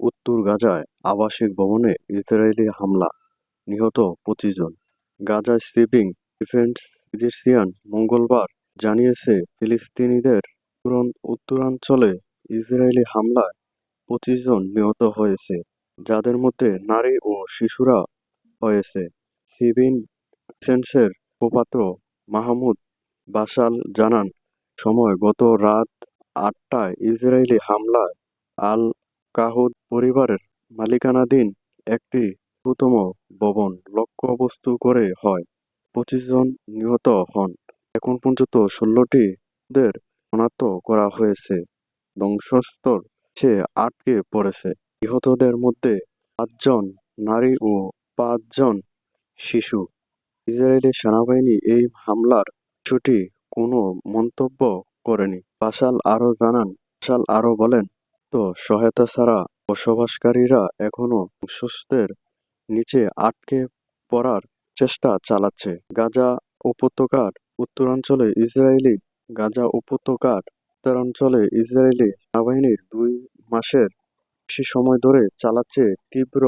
উত্তর গাজায় আবাসিক ভবনে ইসরায়েলি হামলা, নিহত পঁচিশ জন। গাজা সিভিল ডিফেন্স এজেন্সিয়ান মঙ্গলবার জানিয়েছে ফিলিস্তিনিদের উত্তরাঞ্চলে ইসরায়েলি হামলায় পঁচিশ জন নিহত হয়েছে, যাদের মধ্যে নারী ও শিশুরা হয়েছে। সিভিল ডিফেন্সের মুখপাত্র মাহমুদ বাসাল জানান, সময় গত রাত আটটায় ইসরায়েলি হামলায় আল কাহুদ পরিবারের মালিকানাধীন একটি ক্ষুদ্রতম ভবন লক্ষ্যবস্তু করে হয়। পঁচিশ জন নিহত হন। এখন পর্যন্ত ষোলোটি দের শনাক্ত করা হয়েছে, ধ্বংসস্তূপের নিচে আটকে পড়েছে। নিহতদের মধ্যে পাঁচজন নারী ও পাঁচজন শিশু। ইসরায়েলি সেনাবাহিনী এই হামলার বিষয়টি কোনো মন্তব্য করেনি। বাশাল আরও জানান, বাশাল আরও বলেন, তো সহায়তা ছাড়া বসবাসকারীরা এখনও ধ্বংসস্তূপের নিচে আটকে পড়ার চেষ্টা চালাচ্ছে। গাজা উপত্যকার উত্তরাঞ্চলে ইসরায়েলি গাজা উপত্যকার উত্তরাঞ্চলে ইসরায়েলি সেনাবাহিনী দুই মাসের বেশি সময় ধরে চালাচ্ছে তীব্র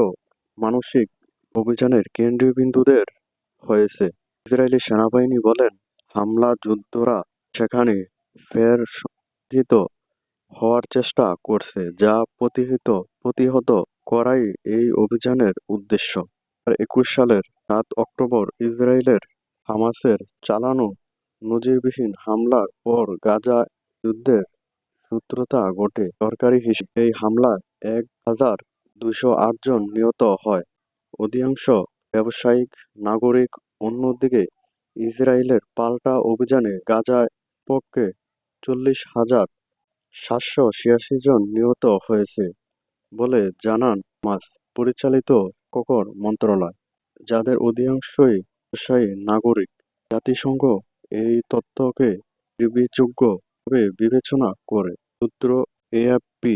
মানসিক অভিযানের কেন্দ্রবিন্দুদের হয়েছে। ইসরায়েলি সেনাবাহিনী বলেন, হামলাযুদ্ধরা সেখানে ফের সংগঠিত হওয়ার চেষ্টা করছে, যা প্রতিহিত প্রতিহত করাই এই অভিযানের উদ্দেশ্য। একুশ সালের সাত অক্টোবর ইসরায়েলের হামাসের চালানো নজিরবিহীন হামলার পর গাজায় যুদ্ধের সূত্রতা ঘটে। সরকারি হিসেবে, এই হামলায় এক হাজার দুইশ আট জন নিহত হয়, অধিকাংশ বেসামরিক নাগরিক। অন্যদিকে ইসরায়েলের পাল্টা অভিযানে গাজায় পক্ষে চল্লিশ হাজার সাতশ ছিয়াশি জন নিহত হয়েছে বলে জানান মাস পরিচালিত কোকর মন্ত্রণালয়, যাদের অধিকাংশই ব্যবসায়ী নাগরিক। জাতিসংঘ এই তথ্যকে বিবেচনা করে। সূত্র এএফপি